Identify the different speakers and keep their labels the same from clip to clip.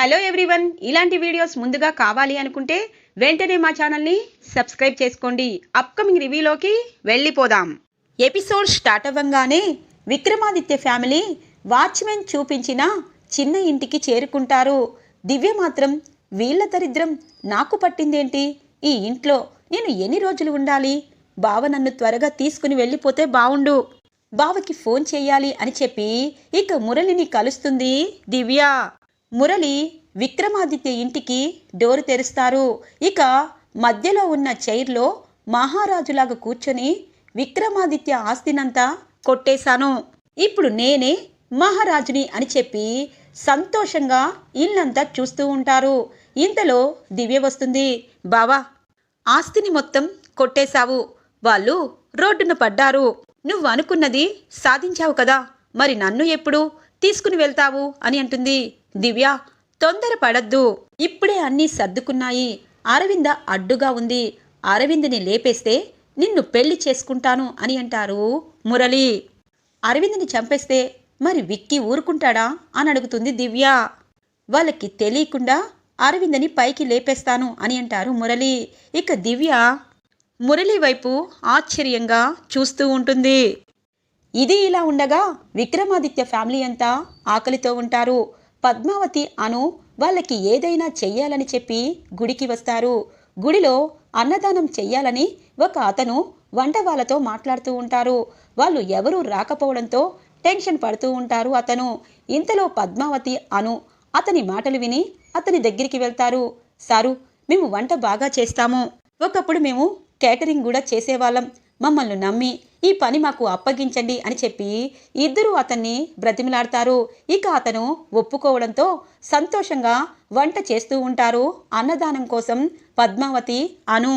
Speaker 1: Hello everyone. ఇలాంటి videos ముందుగా కావాలి అనుకుంటే వెంటనే మా ఛానల్ని సబ్స్క్రైబ్ చేసుకోండి. అప్కమింగ్ రివ్యూలోకి వెళ్ళిపోదాం. ఎపిసోడ్ స్టార్ట్ అవ్వంగానే విక్రమాదిత్య ఫ్యామిలీ వాచ్మెన్ చూపించిన చిన్న ఇంటికి చేరుకుంటారు. దివ్య మాత్రం వీళ్ళ దరిద్రం నాకు పట్టిందేంటి? ఈ ఇంట్లో నేను ఎన్ని రోజులు ఉండాలి? బావ నన్ను త్వరగా తీసుకుని వెళ్ళిపోతే బావుండు. బావకి ఫోన్ చేయాలి అని చెప్పి ఇక మురళిని కలుస్తుంది దివ్య. మురళి విక్రమాదిత్య ఇంటికి డోరు తెరుస్తారు. ఇక మధ్యలో ఉన్న చైర్లో మహారాజులాగా కూర్చొని విక్రమాదిత్య ఆస్తినంతా కొట్టేశాను. ఇప్పుడు నేనే మహారాజుని అని చెప్పి సంతోషంగా ఇల్లంతా చూస్తూ ఉంటారు. ఇంతలో దివ్య వస్తుంది. బావా ఆస్తిని మొత్తం కొట్టేశావు. వాళ్ళు రోడ్డున పడ్డారు. నువ్వు అనుకున్నది సాధించావు కదా. మరి నన్ను ఎప్పుడు తీసుకుని వెళ్తావు? అని అంటుంది. దివ్య తొందరపడద్దు. ఇప్పుడే అన్నీ సర్దుకున్నాయి. అరవింద అడ్డుగా ఉంది. అరవింద్ని లేపేస్తే నిన్ను పెళ్ళి చేసుకుంటాను అని అంటారు మురళి. అరవింద్ని చంపేస్తే మరి విక్కి ఊరుకుంటాడా అని అడుగుతుంది దివ్య. వాళ్ళకి తెలియకుండా అరవిందని పైకి లేపేస్తాను అని అంటారు మురళి. ఇక దివ్య మురళి వైపు ఆశ్చర్యంగా చూస్తూ ఉంటుంది. ఇది ఇలా ఉండగా విక్రమాదిత్య ఫ్యామిలీ అంతా ఆకలితో ఉంటారు. పద్మావతి అను వాళ్ళకి ఏదైనా చెయ్యాలని చెప్పి గుడికి వస్తారు. గుడిలో అన్నదానం చెయ్యాలని ఒక అతను వంట వాళ్ళతో మాట్లాడుతూ ఉంటారు. వాళ్ళు ఎవరూ రాకపోవడంతో టెన్షన్ పడుతూ ఉంటారు అతను. ఇంతలో పద్మావతి అను అతని మాటలు విని అతని దగ్గరికి వెళ్తారు. సారు మేము వంట బాగా చేస్తాము. ఒకప్పుడు మేము కేటరింగ్ కూడా చేసేవాళ్ళం. మమ్మల్ని నమ్మి ఈ పని మాకు అప్పగించండి అని చెప్పి ఇద్దరూ అతన్ని బ్రతిమిలాడతారు. ఇక అతను ఒప్పుకోవడంతో సంతోషంగా వంట చేస్తూ ఉంటారు అన్నదానం కోసం పద్మావతి అను.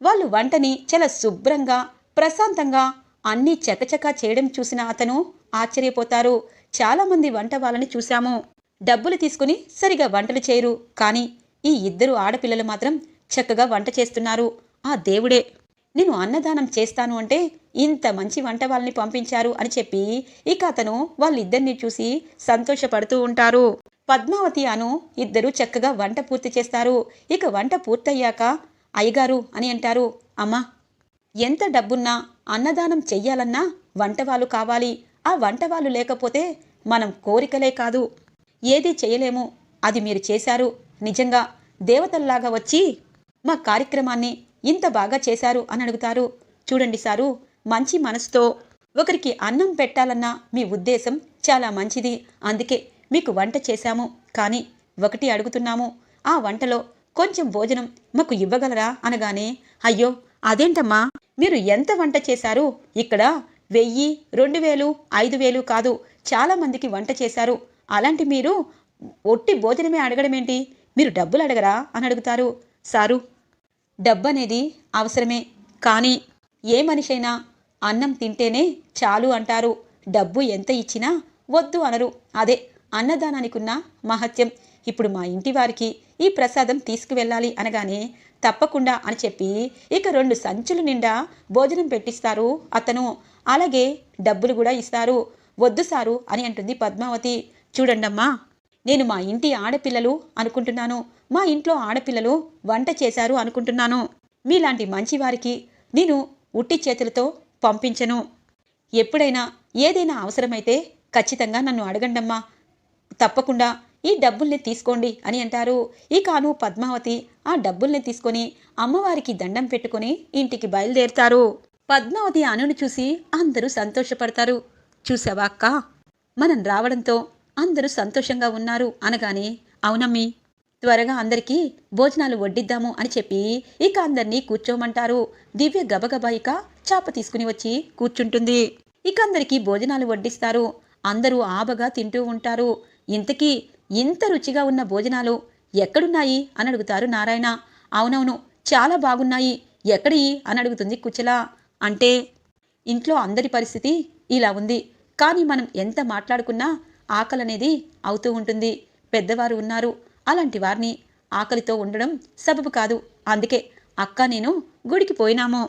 Speaker 1: వాళ్ళు వంటని చాలా శుభ్రంగా ప్రశాంతంగా అన్నీ చకచకా చేయడం చూసిన అతను ఆశ్చర్యపోతారు. చాలామంది వంట వాళ్ళని చూశాము. డబ్బులు తీసుకుని సరిగా వంటలు చేయరు. కానీ ఈ ఇద్దరు ఆడపిల్లలు మాత్రం చక్కగా వంట చేస్తున్నారు. ఆ దేవుడే! నేను అన్నదానం చేస్తాను అంటే ఇంత మంచి వంట వాళ్ళని పంపించారు అని చెప్పి ఇక అతను వాళ్ళిద్దరిని చూసి సంతోషపడుతూ ఉంటారు. పద్మావతి అను ఇద్దరు చక్కగా వంట పూర్తి చేస్తారు. ఇక వంట పూర్తయ్యాక అయ్యగారు అని అంటారు అమ్మా ఎంత డబ్బున్నా అన్నదానం చెయ్యాలన్నా వంటవాళ్ళు కావాలి. ఆ వంటవాళ్ళు లేకపోతే మనం కోరికలే కాదు. ఏది చేయలేము అది మీరు చేశారు. నిజంగా దేవతల్లాగా వచ్చి మా కార్యక్రమాన్ని ఇంత బాగా చేశారు అని అడుగుతారు. చూడండి సారు మంచి మనసుతో ఒకరికి అన్నం పెట్టాలన్న మీ ఉద్దేశం చాలా మంచిది. అందుకే మీకు వంట చేశాము. కానీ ఒకటి అడుగుతున్నాము. ఆ వంటలో కొంచెం భోజనం మాకు ఇవ్వగలరా? అనగానే అయ్యో అదేంటమ్మా? మీరు ఎంత వంట చేశారు? ఇక్కడ వెయ్యి రెండు వేలు ఐదు వేలు కాదు. చాలా మందికి వంట చేశారు. అలాంటి మీరు ఒట్టి భోజనమే అడగడమేంటి? మీరు డబ్బులు అడగరా? అని అడుగుతారు. సారు డబ్బు అనేది అవసరమే. కానీ ఏ మనిషైనా అన్నం తింటేనే చాలు అంటారు. డబ్బు ఎంత ఇచ్చినా వద్దు అనరు. అదే అన్నదానానికి ఉన్న మహత్యం. ఇప్పుడు మా ఇంటి వారికి ఈ ప్రసాదం తీసుకువెళ్ళాలి అనగానే తప్పకుండా అని చెప్పి ఇక రెండు సంచులు నిండా భోజనం పెట్టిస్తారు అతను. అలాగే డబ్బులు కూడా ఇస్తారు. వద్దు సారు అని అంటుంది పద్మావతి. చూడండమ్మా నేను మా ఇంటి ఆడపిల్లలు అనుకుంటున్నాను. మా ఇంట్లో ఆడపిల్లలు వంట చేశారు అనుకుంటున్నాను. మీలాంటి మంచివారికి నేను ఉట్టి చేతులతో పంపించను. ఎప్పుడైనా ఏదైనా అవసరమైతే ఖచ్చితంగా నన్ను అడగండమ్మా. తప్పకుండా ఈ డబ్బుల్ని తీసుకోండి అని అంటారు. ఇకాను పద్మావతి ఆ డబ్బుల్ని తీసుకొని అమ్మవారికి దండం పెట్టుకొని ఇంటికి బయలుదేరుతారు. పద్మావతి అనుని చూసి అందరూ సంతోషపడతారు. చూసావా అక్క? మనం రావడంతో అందరూ సంతోషంగా ఉన్నారు అనగానే అవునమ్మి త్వరగా అందరికీ భోజనాలు వడ్డిద్దాము అని చెప్పి ఇక అందరినీ కూర్చోమంటారు. దివ్య గబగబా ఇక చాప తీసుకుని వచ్చి కూర్చుంటుంది. ఇక అందరికీ భోజనాలు వడ్డిస్తారు. అందరూ ఆబగా తింటూ ఉంటారు. ఇంతకీ ఇంత రుచిగా ఉన్న భోజనాలు ఎక్కడున్నాయి అని అడుగుతారు నారాయణ. అవునవును చాలా బాగున్నాయి. ఎక్కడి అని అడుగుతుంది కుచల. అంటే ఇంట్లో అందరి పరిస్థితి ఇలా ఉంది. కానీ మనం ఎంత మాట్లాడుకున్నా ఆకలనేది అవుతూ ఉంటుంది. పెద్దవారు ఉన్నారు. అలాంటి వారిని ఆకలితో ఉండడం సబబు కాదు. అందుకే అక్క నేను గుడికి పోయినాము.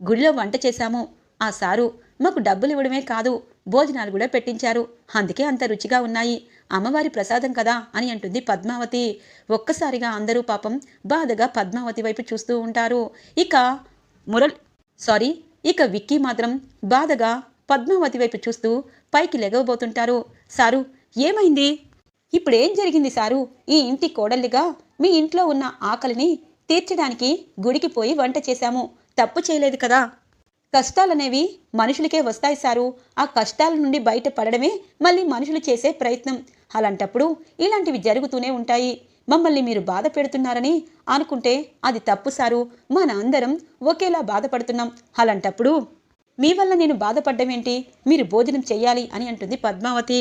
Speaker 1: గుడిలో వంట చేశాము. ఆ సారు మాకు డబ్బులు ఇవ్వడమే కాదు భోజనాలు కూడా పెట్టించారు. అందుకే అంత రుచిగా ఉన్నాయి. అమ్మవారి ప్రసాదం కదా అని అంటుంది పద్మావతి. ఒక్కసారిగా అందరూ పాపం బాధగా పద్మావతి వైపు చూస్తూ ఉంటారు. ఇక మురళ్ సారీ ఇక విక్కీ మాత్రం బాధగా పద్మావతి వైపు చూస్తూ పైకి లెగవబోతుంటారు. సారు ఏమైంది? ఇప్పుడేం జరిగింది సారు? ఈ ఇంటి కోడల్లిగా మీ ఇంట్లో ఉన్న ఆకలిని తీర్చడానికి గుడికి పోయి వంట చేశాము. తప్పు చేయలేదు కదా. కష్టాలనేవి మనుషులకే వస్తాయి సారు. ఆ కష్టాల నుండి బయటపడడమే మళ్ళీ మనుషులు చేసే ప్రయత్నం. అలాంటప్పుడు ఇలాంటివి జరుగుతూనే ఉంటాయి. మమ్మల్ని మీరు బాధ పెడుతున్నారని అనుకుంటే అది తప్పు సారు. మన అందరం ఒకేలా బాధపడుతున్నాం. అలాంటప్పుడు మీ వల్ల నేను బాధపడ్డమేంటి? మీరు భోజనం చెయ్యాలి అని అంటుంది పద్మావతి.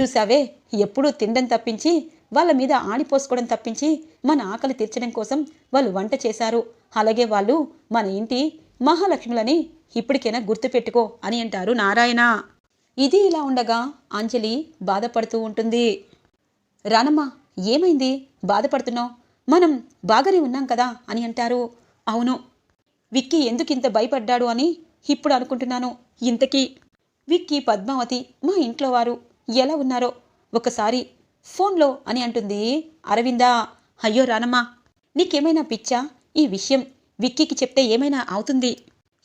Speaker 1: చూసావే ఎప్పుడూ తినడం తప్పించి వాళ్ళ మీద ఆడిపోసుకోవడం తప్పించి మన ఆకలి తీర్చడం కోసం వాళ్ళు వంట చేశారు. అలాగే వాళ్ళు మన ఇంటి మహాలక్ష్ములని ఇప్పటికైనా గుర్తుపెట్టుకో అని అంటారు నారాయణ. ఇది ఇలా ఉండగా అంజలి బాధపడుతూ ఉంటుంది. రానమ్మ ఏమైంది? బాధపడుతున్నావు? మనం బాగానే ఉన్నాం కదా అని అంటారు. అవును. విక్కీ ఎందుకు ఇంత భయపడ్డాడు అని ఇప్పుడు అనుకుంటున్నాను ఇంతకీ. విక్కీ పద్మావతి మా ఇంట్లో వారు. ఎలా ఉన్నారో. ఒకసారి ఫోన్లో అని అంటుంది అరవిందా అయ్యో రానమ్మా నీకేమైనా పిచ్చా? ఈ విషయం విక్కీకి చెప్తే ఏమైనా అవుతుంది?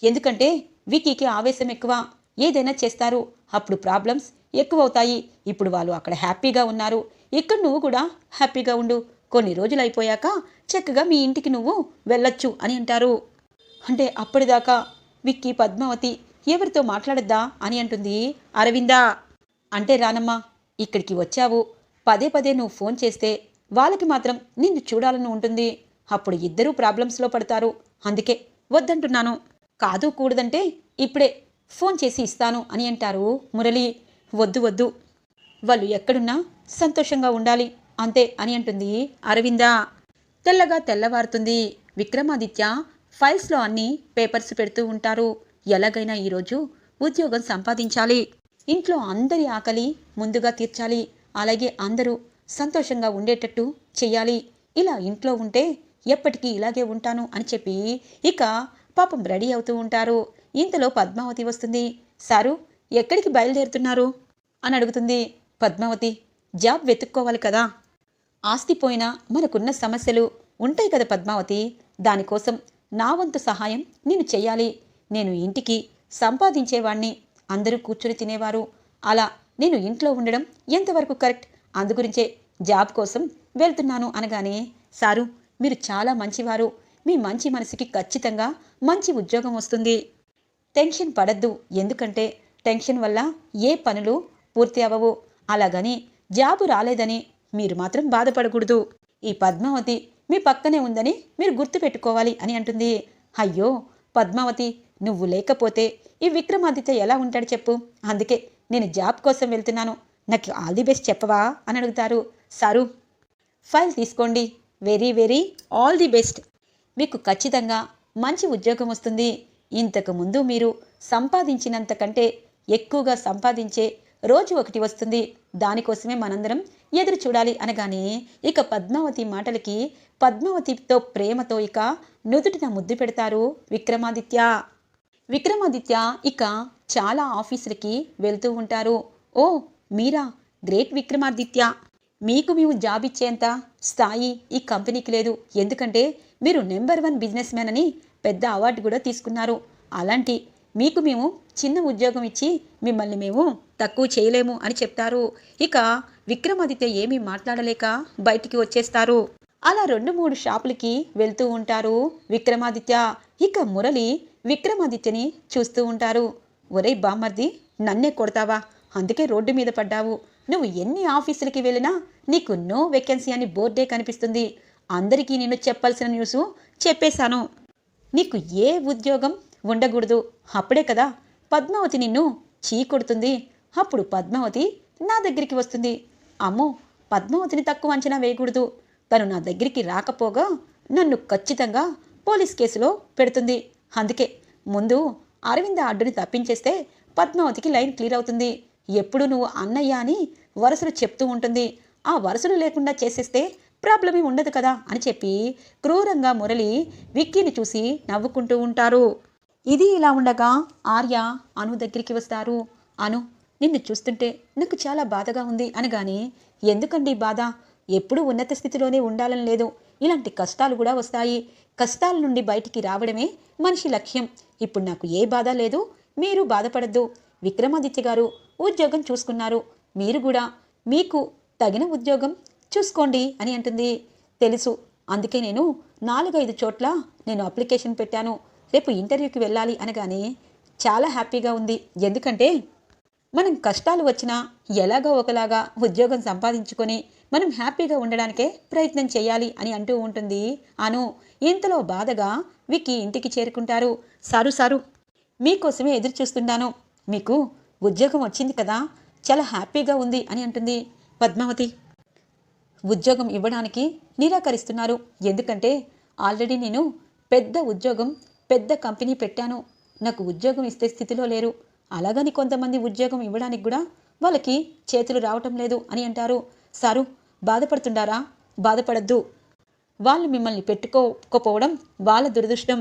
Speaker 1: ఎందుకంటే విక్కీకి ఆవేశం ఎక్కువ ఏదైనా చేస్తారు. అప్పుడు ప్రాబ్లమ్స్ ఎక్కువ అవుతాయి ఇప్పుడు వాళ్ళు అక్కడ హ్యాపీగా ఉన్నారు. ఇక్కడ నువ్వు కూడా హ్యాపీగా ఉండు. కొన్ని రోజులు అయిపోయాక చక్కగా మీ ఇంటికి నువ్వు వెళ్ళొచ్చు అని అంటారు. అంటే అప్పటిదాకా విక్కీ పద్మావతి ఎవరితో మాట్లాడద్దా అని అంటుంది అరవిందా. అంటే రానమ్మా ఇక్కడికి వచ్చావు. పదే పదే నువ్వు ఫోన్ చేస్తే వాళ్ళకి మాత్రం నిన్ను చూడాలని ఉంటుంది. అప్పుడు ఇద్దరూ ప్రాబ్లమ్స్లో పడతారు. అందుకే వద్దంటున్నాను. కాదు కూడదంటే ఇప్పుడే ఫోన్ చేసి ఇస్తాను అని అంటారు మురళి. వద్దు వద్దు. వాళ్ళు ఎక్కడున్నా సంతోషంగా ఉండాలి. అంతే అని అంటుంది అరవిందా. తెల్లగా తెల్లవారుతుంది. విక్రమాదిత్య ఫైల్స్లో అన్ని పేపర్స్ పెడుతూ ఉంటారు. ఎలాగైనా ఈరోజు ఉద్యోగం సంపాదించాలి. ఇంట్లో అందరి ఆకలి ముందుగా తీర్చాలి. అలాగే అందరూ సంతోషంగా ఉండేటట్టు చెయ్యాలి. ఇలా ఇంట్లో ఉంటే ఎప్పటికీ ఇలాగే ఉంటాను అని చెప్పి ఇక పాపం రెడీ అవుతూ ఉంటారు. ఇంతలో పద్మావతి వస్తుంది. సారు ఎక్కడికి బయలుదేరుతున్నారు? అని అడుగుతుంది పద్మావతి. జాబ్ వెతుక్కోవాలి కదా. ఆస్తి పోయినా మనకున్న సమస్యలు ఉంటాయి కదా పద్మావతి. దానికోసం నా వంతు సహాయం నేను చెయ్యాలి. నేను ఇంటికి సంపాదించేవాణ్ణి. అందరూ కూర్చొని తినేవారు. అలా నేను ఇంట్లో ఉండడం ఎంతవరకు కరెక్ట్? అందుగురించే జాబ్ కోసం వెళ్తున్నాను అనగానే సారు మీరు చాలా మంచివారు. మీ మంచి మనసుకి ఖచ్చితంగా మంచి ఉద్యోగం వస్తుంది. టెన్షన్ పడద్దు. ఎందుకంటే టెన్షన్ వల్ల ఏ పనులు పూర్తి అవ్వవు. అలాగని జాబు రాలేదని మీరు మాత్రం బాధపడకూడదు. ఈ పద్మావతి మీ పక్కనే ఉందని మీరు గుర్తుపెట్టుకోవాలి అని అంటుంది. అయ్యో! పద్మావతి నువ్వు లేకపోతే ఈ విక్రమాదిత్య ఎలా ఉంటాడు చెప్పు. అందుకే నేను జాబ్ కోసం వెళ్తున్నాను. నాకు ఆల్ ది బెస్ట్ చెప్పవా? అని అడుగుతారు. సారు ఫైల్ తీసుకోండి. Very very all the best. మీకు ఖచ్చితంగా మంచి ఉద్యోగం వస్తుంది. ఇంతకు ముందు మీరు సంపాదించినంత కంటే ఎక్కువగా సంపాదించే రోజు ఒకటి వస్తుంది. దానికోసమే మనందరం ఎదురు చూడాలి అనగానే ఇక పద్మావతి మాటలకి పద్మావతితో ప్రేమతో ఇక నుదుటిన ముద్దు పెడతారు విక్రమాదిత్య. విక్రమాదిత్య ఇక చాలా ఆఫీసులకి వెళ్తూ ఉంటారు. ఓ మీరా గ్రేట్ విక్రమాదిత్య! మీకు మేము జాబ్ ఇచ్చేంత స్థాయి ఈ కంపెనీకి లేదు. ఎందుకంటే మీరు నెంబర్ వన్ బిజినెస్ మ్యాన్ అని పెద్ద అవార్డు కూడా తీసుకున్నారు. అలాంటి మీకు మేము చిన్న ఉద్యోగం ఇచ్చి మిమ్మల్ని మేము తక్కువ చేయలేము అని చెప్తారు. ఇక విక్రమాదిత్య ఏమీ మాట్లాడలేక బయటికి వచ్చేస్తారు. అలా రెండు మూడు షాపులకి వెళ్తూ ఉంటారు విక్రమాదిత్య. ఇక మురళి విక్రమాదిత్యని చూస్తూ ఉంటారు. ఒరే బామ్మర్ది నన్నే కొడతావా? అందుకే రోడ్డు మీద పడ్డావు. నువ్వు ఎన్ని ఆఫీసులకి వెళ్ళినా నీకు నో వేకెన్సీ అని బోర్డే కనిపిస్తుంది. అందరికీ నేను చెప్పాల్సిన న్యూస్ చెప్పేశాను. నీకు ఏ ఉద్యోగం ఉండకూడదు. అప్పుడే కదా పద్మావతి నిన్ను చీ కొడుతుంది. అప్పుడు పద్మావతి నా దగ్గరికి వస్తుంది. అమ్మో పద్మావతిని తక్కువ అంచనా వేయకూడదు. తను నా దగ్గరికి రాకపోగా నన్ను ఖచ్చితంగా పోలీస్ కేసులో పెడుతుంది. అందుకే ముందు అరవింద అడ్డుని తప్పించేస్తే పద్మావతికి లైన్ క్లియర్ అవుతుంది. ఎప్పుడు నువ్వు అన్నయ్య అని వరుసలు చెప్తూ ఉంటుంది. ఆ వరుసలు లేకుండా చేసేస్తే ప్రాబ్లమే ఉండదు కదా అని చెప్పి క్రూరంగా మురళి విక్కీని చూసి నవ్వుకుంటూ ఉంటారు. ఇది ఇలా ఉండగా ఆర్య అను దగ్గరికి వస్తారు. అను నిన్ను చూస్తుంటే నాకు చాలా బాధగా ఉంది అనగానే ఎందుకండి బాధ? ఎప్పుడూ ఉన్నత స్థితిలోనే ఉండాలని లేదు. ఇలాంటి కష్టాలు కూడా వస్తాయి. కష్టాల నుండి బయటికి రావడమే మనిషి లక్ష్యం. ఇప్పుడు నాకు ఏ బాధ లేదు. మీరు బాధపడద్దు. విక్రమాదిత్య గారు ఉద్యోగం చూసుకున్నారు. మీరు కూడా. మీకు తగిన ఉద్యోగం చూసుకోండి అని అంటుంది. తెలుసు. అందుకే నేను నాలుగైదు చోట్ల నేను అప్లికేషన్ పెట్టాను. రేపు ఇంటర్వ్యూకి వెళ్ళాలి అనగానే చాలా హ్యాపీగా ఉంది. ఎందుకంటే మనం కష్టాలు వచ్చినా ఎలాగో ఒకలాగా ఉద్యోగం సంపాదించుకొని మనం హ్యాపీగా ఉండడానికే ప్రయత్నం చేయాలి అని అంటూ ఉంటుంది. అను ఇంతలో బాధగా విక్కి ఇంటికి చేరుకుంటారు. సారు సారు మీకోసమే ఎదురు చూస్తున్నాను. మీకు ఉద్యోగం వచ్చింది కదా చాలా హ్యాపీగా ఉంది అని అంటుంది పద్మావతి. ఉద్యోగం ఇవ్వడానికి నిరాకరిస్తున్నారు. ఎందుకంటే ఆల్రెడీ నేను పెద్ద ఉద్యోగం పెద్ద కంపెనీ పెట్టాను. నాకు ఉద్యోగం ఇస్తే స్థితిలో లేరు. అలాగని కొంతమంది ఉద్యోగం ఇవ్వడానికి కూడా వాళ్ళకి చేతులు రావటం లేదు అని అంటారు. సారు బాధపడుతుండారా? బాధపడద్దు. వాళ్ళు మిమ్మల్ని పెట్టుకోకపోవడం వాళ్ళ దురదృష్టం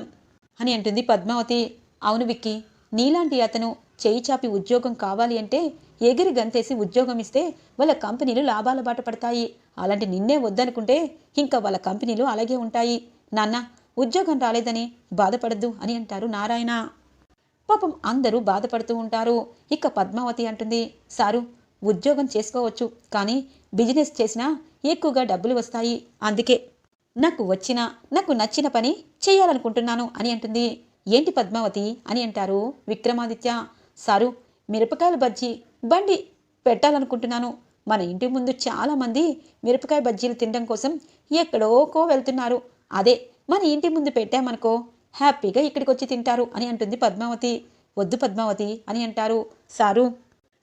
Speaker 1: అని అంటుంది పద్మావతి. అవును విక్కి నీలాంటి అతను చేయి చాపి ఉద్యోగం కావాలి అంటే ఎగిరి గంతేసి ఉద్యోగం ఇస్తే వాళ్ళ కంపెనీలు లాభాల బాట పడతాయి. అలాంటి నిన్నే వద్దనుకుంటే ఇంకా వాళ్ళ కంపెనీలు అలాగే ఉంటాయి. నాన్న ఉద్యోగం రాలేదని బాధపడద్దు అని అంటారు నారాయణ. పాపం అందరూ బాధపడుతూ ఉంటారు. ఇక పద్మావతి అంటుంది సారు ఉద్యోగం చేసుకోవచ్చు కానీ బిజినెస్ చేసినా ఎక్కువగా డబ్బులు వస్తాయి. అందుకే నాకు వచ్చిన నాకు నచ్చిన పని చేయాలనుకుంటున్నాను అని అంటుంది. ఏంటి పద్మావతి అని అంటారు విక్రమాదిత్య. సారు మిరపకాయల బజ్జీ బండి పెట్టాలనుకుంటున్నాను. మన ఇంటి ముందు చాలామంది మిరపకాయ బజ్జీలు తినడం కోసం ఎక్కడోకో వెళ్తున్నారు. అదే మన ఇంటి ముందు పెట్టామనుకో హ్యాపీగా ఇక్కడికి వచ్చి తింటారు అని అంటుంది పద్మావతి. వద్దు పద్మావతి అని అంటారు సారు.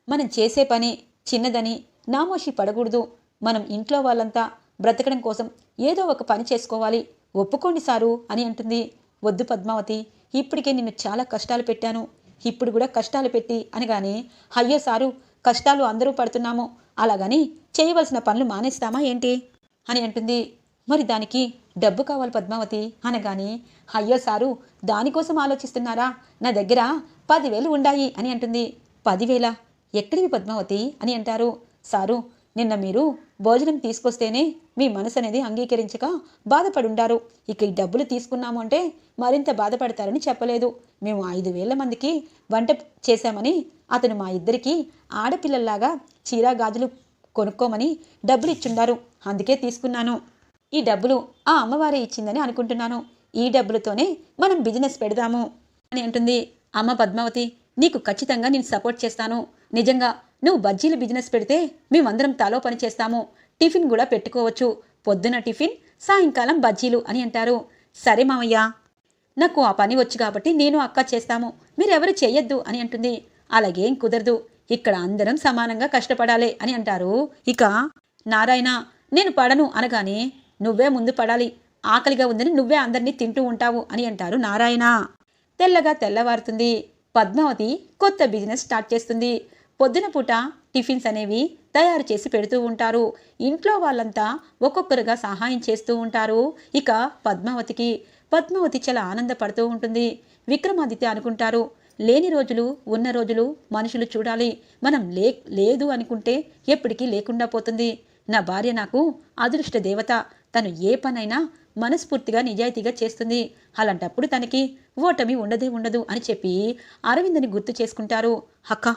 Speaker 1: మనం చేసే పని చిన్నదని నామోషి పడకూడదు. మనం ఇంట్లో వాళ్ళంతా బ్రతకడం కోసం ఏదో ఒక పని చేసుకోవాలి. ఒప్పుకోండి సారు అని అంటుంది. వద్దు పద్మావతి ఇప్పటికే నిన్ను చాలా కష్టాలు పెట్టాను. ఇప్పుడు కూడా కష్టాలు పెట్టి అనగానే అయ్యో సారు కష్టాలు అందరూ పడుతున్నాము. అలాగని చేయవలసిన పనులు మానేస్తామా ఏంటి? అని అంటుంది. మరి దానికి డబ్బు కావాలి పద్మావతి అనగానే అయ్యో సారు దానికోసం ఆలోచిస్తున్నారా? నా దగ్గర పదివేలు ఉండాయి అని అంటుంది. పదివేల? ఎక్కడివి పద్మావతి? అని అంటారు. సారు నిన్న మీరు భోజనం తీసుకొస్తేనే మీ మనసు అనేది అంగీకరించక బాధపడుండారు. ఇక ఈ డబ్బులు తీసుకున్నాము అంటే మరింత బాధపడతారని చెప్పలేదు. మేము ఐదు వేల మందికి వంట చేశామని అతను మా ఇద్దరికి ఆడపిల్లల్లాగా చీరా గాజులు కొనుక్కోమని డబ్బులు ఇచ్చుండారు అందుకే తీసుకున్నాను. ఈ డబ్బులు ఆ అమ్మవారే ఇచ్చిందని అనుకుంటున్నాను. ఈ డబ్బులతోనే మనం బిజినెస్ పెడదాము అని అంటుంది. అమ్మ పద్మావతి నీకు ఖచ్చితంగా నేను సపోర్ట్ చేస్తాను. నిజంగా నువ్వు బజ్జీలు బిజినెస్ పెడితే మేమందరం తలో పని చేస్తాము. టిఫిన్ కూడా పెట్టుకోవచ్చు. పొద్దున టిఫిన్ సాయంకాలం బజ్జీలు అని అంటారు. సరే మామయ్య నాకు ఆ పని వచ్చు కాబట్టి నేను అక్క చేస్తాము. మీరెవరు చెయ్యొద్దు అని అంటుంది. అలాగేం కుదరదు. ఇక్కడ అందరం సమానంగా కష్టపడాలి అని అంటారు. ఇక నారాయణ నేను పడను అనగానే నువ్వే ముందు పడాలి. ఆకలిగా ఉందని నువ్వే అందరినీ తింటూ ఉంటావు అని అంటారు నారాయణ. తెల్లగా తెల్లవారుతుంది. పద్మావతి కొత్త బిజినెస్ స్టార్ట్ చేస్తుంది. పొద్దున పూట టిఫిన్స్ అనేవి తయారు చేసి పెడుతూ ఉంటారు. ఇంట్లో వాళ్ళంతా ఒక్కొక్కరుగా సహాయం చేస్తూ ఉంటారు. ఇక పద్మావతికి. పద్మావతి చాలా ఆనందపడుతూ ఉంటుంది. విక్రమాదిత్య అనుకుంటారు లేని రోజులు ఉన్న రోజులు మనుషులు చూడాలి. మనం లే లేదు అనుకుంటే ఎప్పటికీ లేకుండా పోతుంది. నా భార్య నాకు అదృష్ట దేవత. తను ఏ పనైనా మనస్ఫూర్తిగా నిజాయితీగా చేస్తుంది. అలాంటప్పుడు తనకి ఓటమి ఉండదే ఉండదు అని చెప్పి అరవిందని గుర్తు చేసుకుంటారు. అక్క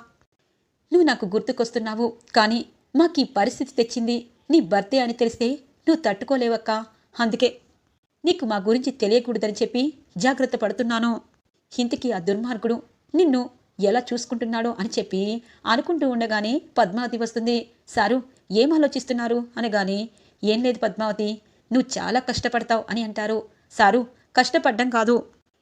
Speaker 1: నువ్వు నాకు గుర్తుకొస్తున్నావు. కానీ మాకు ఈ పరిస్థితి తెచ్చింది. నీ భర్తే అని తెలిస్తే నువ్వు తట్టుకోలేవక్క. అందుకే నీకు మా గురించి తెలియకూడదని చెప్పి జాగ్రత్త పడుతున్నాను. ఇంతకీ ఆ దుర్మార్గుడు నిన్ను ఎలా చూసుకుంటున్నాడో అని చెప్పి అనుకుంటూ ఉండగానే పద్మావతి వస్తుంది. సారు ఏం ఆలోచిస్తున్నారు? అనగానే ఏం లేదు పద్మావతి. నువ్వు చాలా కష్టపడతావు అని అంటారు. సారు కష్టపడ్డం కాదు.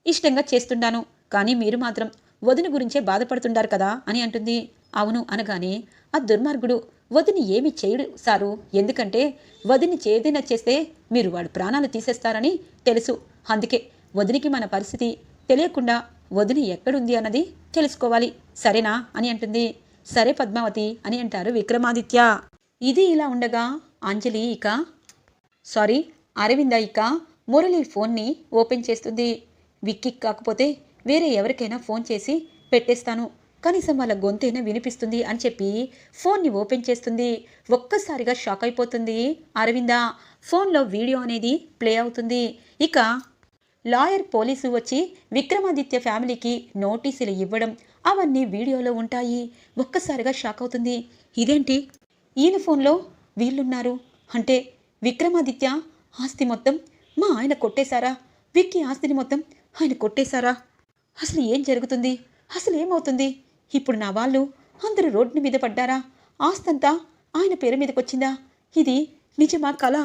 Speaker 1: ఇష్టంగా చేస్తుండాను కానీ మీరు మాత్రం వదిన గురించే బాధపడుతుండారు కదా అని అంటుంది. అవును అనగానే ఆ దుర్మార్గుడు వదిని ఏమి చేయడు సారు. ఎందుకంటే వదిని ఏదైనా చేస్తే మీరు వాడు ప్రాణాలు తీసేస్తారని తెలుసు. అందుకే వదినికి మన పరిస్థితి తెలియకుండా వదిని ఎక్కడుంది అన్నది తెలుసుకోవాలి. సరేనా? అని అంటుంది. సరే పద్మావతి అని అంటారు విక్రమాదిత్య. ఇది ఇలా ఉండగా అంజలి ఇక సారీ అరవింద ఇక మురళి ఫోన్ని ఓపెన్ చేస్తుంది. విక్కీ కాకపోతే వేరే ఎవరికైనా ఫోన్ చేసి పెట్టేస్తాను. కనీసం వాళ్ళ గొంతైనా వినిపిస్తుంది అని చెప్పి ఫోన్ని ఓపెన్ చేస్తుంది. ఒక్కసారిగా షాక్ అయిపోతుంది అరవింద. ఫోన్లో వీడియో అనేది ప్లే అవుతుంది. ఇక లాయర్ పోలీసు వచ్చి విక్రమాదిత్య ఫ్యామిలీకి నోటీసులు ఇవ్వడం అవన్నీ వీడియోలో ఉంటాయి. ఒక్కసారిగా షాక్ అవుతుంది. ఇదేంటి? ఈయన ఫోన్లో వీళ్ళున్నారు. అంటే విక్రమాదిత్య ఆస్తి మొత్తం మా ఆయన కొట్టేశారా? విక్కీ ఆస్తిని మొత్తం ఆయన కొట్టేశారా? అసలు ఏం జరుగుతుంది? అసలు ఏమవుతుంది? ఇప్పుడు నా వాళ్ళు అందరూ రోడ్డు మీద పడ్డారా? ఆస్తంతా ఆయన పేరు మీదకొచ్చిందా? ఇది నిజమా కళ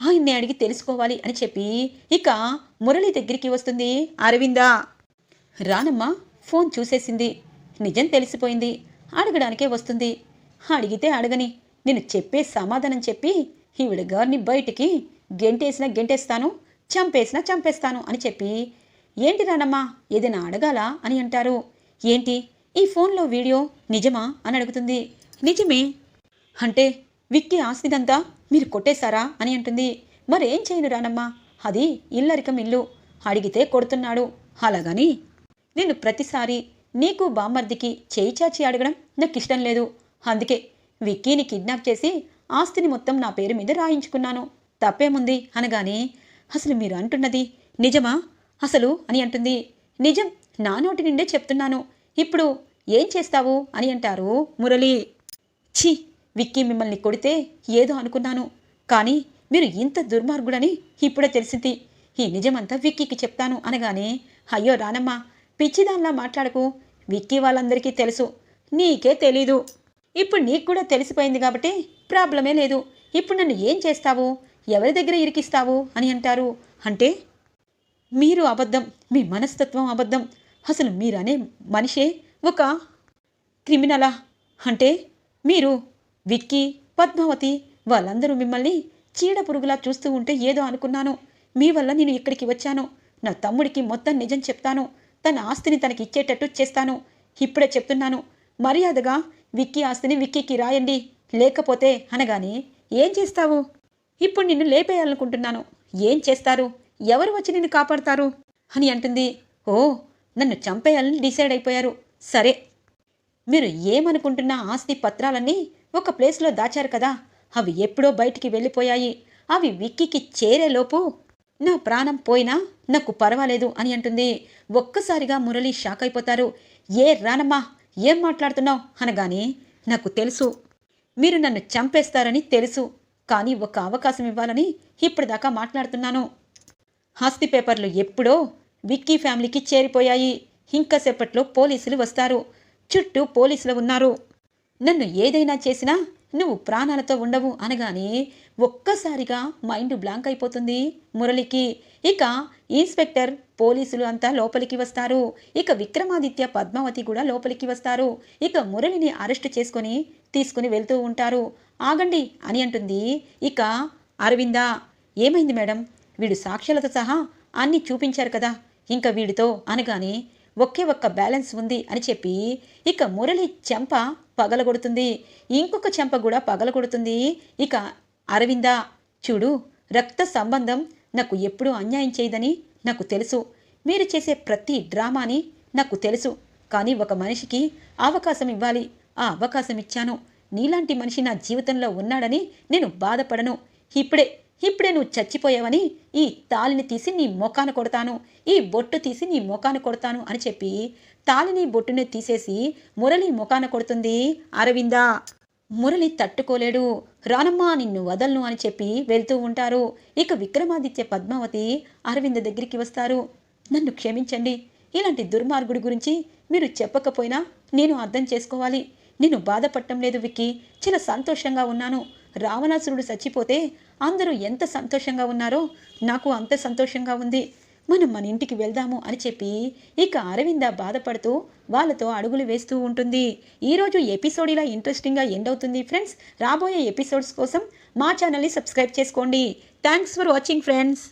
Speaker 1: ఆయన్ని అడిగి తెలుసుకోవాలి అని చెప్పి ఇక మురళి దగ్గరికి వస్తుంది. అరవిందా! రానమ్మ ఫోన్ చూసేసింది. నిజం తెలిసిపోయింది. అడగడానికే వస్తుంది. అడిగితే అడగని. నేను చెప్పే సమాధానం చెప్పి ఈవిడ గారిని బయటికి గెంటేసినా గెంటేస్తాను చంపేసినా చంపేస్తాను అని చెప్పి ఏంటి రానమ్మా ఏదైనా అడగాలా? అని అంటారు. ఏంటి? ఈ ఫోన్లో వీడియో నిజమా? అని అడుగుతుంది. నిజమే. అంటే విక్కీ ఆస్తిదంతా మీరు కొట్టేశారా? అని అంటుంది. మరేం చేయను రానమ్మా అది ఇల్లరికం ఇల్లు అడిగితే కొడుతున్నాడు. అలాగని నేను ప్రతిసారి నీకు బామ్మర్దికి చేయి చాచి అడగడం నాకు ఇష్టం లేదు. అందుకే విక్కీని కిడ్నాప్ చేసి ఆస్తిని మొత్తం నా పేరు మీద రాయించుకున్నాను. తప్పేముంది? అనగానే అసలు మీరు అంటున్నది నిజమా? అసలు అని అంటుంది. నిజం నా నోటి నిండే చెప్తున్నాను. ఇప్పుడు ఏం చేస్తావు? అని అంటారు మురళి. ఛీ విక్కీ మిమ్మల్ని కొడితే ఏదో అనుకున్నాను. కానీ మీరు ఇంత దుర్మార్గుడని ఇప్పుడే తెలిసింది. ఈ నిజమంతా విక్కీకి చెప్తాను. అనగానే అయ్యో రానమ్మా పిచ్చిదాన్లా మాట్లాడకు. విక్కీ వాళ్ళందరికీ తెలుసు. నీకే తెలీదు. ఇప్పుడు నీకు కూడా తెలిసిపోయింది కాబట్టి ప్రాబ్లమే లేదు. ఇప్పుడు నన్ను ఏం చేస్తావు? ఎవరి దగ్గర ఇరికిస్తావు? అని అంటారు. అంటే మీరు అబద్ధం మీ మనస్తత్వం అబద్ధం. అసలు మీరనే మనిషే? ఒక క్రిమినలా? అంటే మీరు విక్కీ పద్మావతి వాళ్ళందరూ మిమ్మల్ని చీడ పురుగులా చూస్తూ ఉంటే ఏదో అనుకున్నాను. మీ వల్ల నేను ఇక్కడికి వచ్చాను. నా తమ్ముడికి మొత్తం నిజం చెప్తాను. తన ఆస్తిని తనకి ఇచ్చేటట్టు చేస్తాను. ఇప్పుడే చెప్తున్నాను. మర్యాదగా విక్కీ ఆస్తిని విక్కీకి రాయండి. లేకపోతే అనగానే ఏం చేస్తావు? ఇప్పుడు నిన్ను లేపేయాలనుకుంటున్నాను. ఏం చేస్తారు? ఎవరు వచ్చి నిన్ను కాపాడతారు? అని అంటుంది. ఓ నన్ను చంపేయాలని డిసైడ్ అయిపోయారు. సరే. మీరు ఏమనుకుంటున్న ఆస్తి పత్రాలన్నీ ఒక ప్లేస్లో దాచారు కదా. అవి ఎప్పుడో బయటికి వెళ్ళిపోయాయి. అవి విక్కీకి చేరేలోపు నా ప్రాణం పోయినా నాకు పర్వాలేదు అని అంటుంది. ఒక్కసారిగా మురళి షాక్ అయిపోతారు. ఏ రానమ్మా ఏం మాట్లాడుతున్నావు? అనగానే నాకు తెలుసు. మీరు నన్ను చంపేస్తారని తెలుసు కానీ ఒక అవకాశం ఇవ్వాలని ఇప్పటిదాకా మాట్లాడుతున్నాను. ఆస్తి పేపర్లు ఎప్పుడో విక్కీ ఫ్యామిలీకి చేరిపోయాయి. ఇంకా సేపట్లో పోలీసులు వస్తారు. చుట్టూ పోలీసులు ఉన్నారు. నన్ను ఏదైనా చేసినా నువ్వు ప్రాణాలతో ఉండవు అనగానే ఒక్కసారిగా మైండ్ బ్లాంక్ అయిపోతుంది మురళికి. ఇక ఇన్స్పెక్టర్ పోలీసులు అంతా లోపలికి వస్తారు. ఇక విక్రమాదిత్య పద్మావతి కూడా లోపలికి వస్తారు. ఇక మురళిని అరెస్ట్ చేసుకొని తీసుకుని వెళ్తూ ఉంటారు. ఆగండి అని అంటుంది. ఇక అరవిందా ఏమైంది మేడం? వీడు సాక్ష్యాలతో సహా అన్నీ చూపించారు కదా. ఇంకా వీడితో అనగానే ఒకే ఒక్క బ్యాలెన్స్ ఉంది అని చెప్పి ఇక మురళి చెంప పగలగొడుతుంది. ఇంకొక చెంప కూడా పగలగొడుతుంది. ఇక అరవిందా చూడు రక్త సంబంధం నాకు ఎప్పుడూ అన్యాయం చేయదని నాకు తెలుసు. మీరు చేసే ప్రతి డ్రామాని నాకు తెలుసు. కానీ ఒక మనిషికి అవకాశం ఇవ్వాలి. ఆ అవకాశం ఇచ్చాను. నీలాంటి మనిషి నా జీవితంలో ఉన్నాడని నేను బాధపడను. ఇప్పుడే ఇప్పుడే నువ్వు చచ్చిపోయావని ఈ తాలిని తీసి నీ మొఖాన కొడతాను. ఈ బొట్టు తీసి నీ మొఖాన కొడతాను అని చెప్పి తాలిని బొట్టుని తీసేసి మురళి మొఖాన కొడుతుంది. అరవిందా! మురళి తట్టుకోలేడు. రానమ్మా నిన్ను వదలను అని చెప్పి వెళ్తూ ఉంటారు. ఇక విక్రమాదిత్య పద్మావతి అరవింద దగ్గరికి వస్తారు. నన్ను క్షమించండి. ఇలాంటి దుర్మార్గుడి గురించి మీరు చెప్పకపోయినా నేను అర్థం చేసుకోవాలి. నేను బాధపడటం లేదు విక్కి. చాలా సంతోషంగా ఉన్నాను. రావణాసురుడు చచ్చిపోతే అందరూ ఎంత సంతోషంగా ఉన్నారో నాకు అంత సంతోషంగా ఉంది. మనం మన ఇంటికి వెళ్దాము అని చెప్పి ఇక అరవింద బాధపడుతూ వాళ్ళతో అడుగులు వేస్తూ ఉంటుంది. ఈరోజు ఎపిసోడ్ ఇలా ఇంట్రెస్టింగ్గా ఎండ్ అవుతుంది ఫ్రెండ్స్ రాబోయే ఎపిసోడ్స్ కోసం మా ఛానల్ని సబ్స్క్రైబ్ చేసుకోండి. Thanks for watching friends